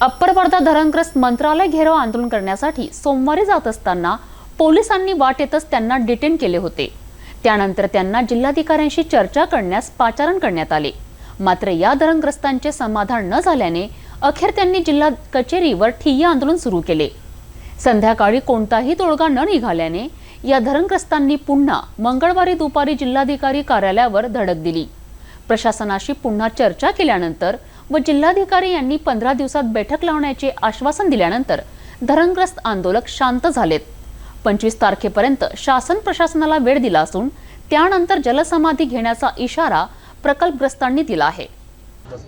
Upper Wardha धरणग्रस्त मंत्रालय घेराव आंदोलन करण्यासाठी सोमवारी जात असताना पोलिसांनी वाट येतच त्यांना डिटेन केले होते. त्यानंतर त्यांना जिल्हाधिकाऱ्यांशी चर्चा करण्यास पाचारण करण्यात आले. मात्र या धरणग्रस्तांचे समाधान न झाल्याने अखेर त्यांनी जिल्हा कचेरीवर ठिय्या आंदोलन सुरू केले. संध्याकाळी कोणताही तोडगा न निघाल्याने या धरणग्रस्तांनी पुन्हा मंगळवारी दुपारी जिल्हाधिकारी कार्यालयावर धडक दिली. प्रशासनाशी पुन्हा चर्चा केल्यानंतर व जिल्हाधिकारी यांनी पंधरा दिवसात बैठक लावण्याचे आश्वासन दिल्यानंतर धरणग्रस्त आंदोलक शांत झालेत. पंचवीस तारखेपर्यंत शासन प्रशासनाला वेळ दिला असून त्यानंतर जलसमाधी घेण्याचा इशारा प्रकल्पग्रस्तांनी दिला आहे.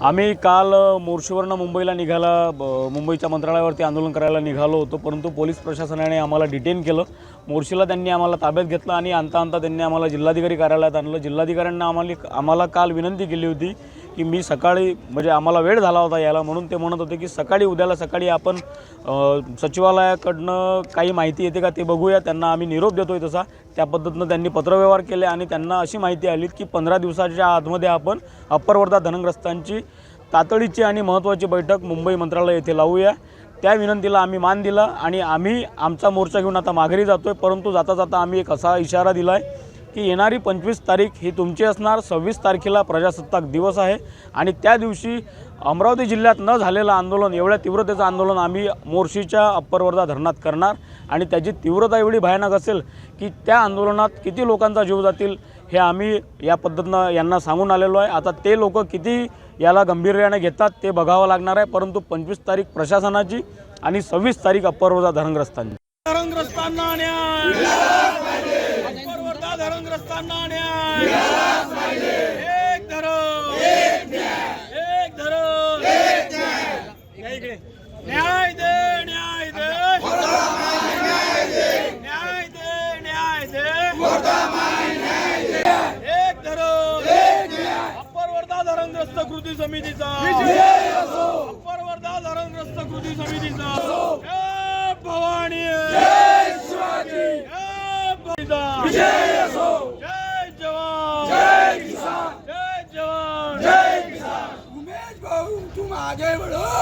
आम्ही काल मोर्शीवरनं मुंबईला निघाला मुंबईच्या मंत्रालयावरती आंदोलन करायला निघालो होतो परंतु पोलीस प्रशासनाने आम्हाला डिटेन केलं. मोर्शीला त्यांनी आम्हाला ताब्यात घेतलं आणि आणता आणता त्यांनी आम्हाला जिल्हाधिकारी कार्यालयात आणलं. जिल्हाधिकाऱ्यांना आम्हाला आम्हाला काल विनंती केली होती की मी सकाळी म्हणजे आम्हाला वेळ झाला होता यायला म्हणून ते म्हणत होते की सकाळी उद्याला सकाळी आपण सचिवालयाकडनं काही माहिती येते का ते बघूया. त्यांना आम्ही निरोप देतो आहे तसा. त्या पद्धतीनं त्यांनी पत्रव्यवहार केले आणि त्यांना अशी माहिती आली की पंधरा दिवसाच्या आतमध्ये आपण अप्पर वर्धा धनग्रस्तांची तातडीची आणि महत्त्वाची बैठक मुंबई मंत्रालय येथे लावूया. त्या विनंतीला आम्ही मान दिला आणि आम्ही आमचा मोर्चा घेऊन आता माघारी जातो आहे परंतु जाता जाता आम्ही एक असा इशारा दिला आहे की येणारी पंचवीस तारीख ही तुमची असणार. सव्वीस तारखेला प्रजासत्ताक दिवस आहे. आणि त्या दिवशी अमरावती जिल्ह्यात न झालेलं आंदोलन एवढ्या तीव्रतेचं आंदोलन आम्ही मोर्शीच्या अप्पर वर्धा धरणात करणार. आणि त्याची तीव्रता एवढी भयानक असेल की त्या आंदोलनात किती लोकांचा जीव जातील हे आम्ही या पद्धतीनं यांना सांगून आलेलो आहे. आता ते लोक किती याला गंभीर्याने घेतात ते बघावं लागणार आहे. परंतु पंचवीस तारीख प्रशासनाची आणि सव्वीस तारीख अप्पर वर्धा धरणग्रस्तांची. धरणग्रस्तांना धरणग्रस्तांना न्याय एक धरण एक इकडे. न्याय दे न्याय दे. न्याय दे न्याय दे. एक धरण अप्पर वर्धा धरणग्रस्त कृती समितीचा. अप्पर वर्धा धरणग्रस्त कृती समितीचा. जय किसान जय जवान जय किसान उमेश भाऊ तुम आगे बढ़ो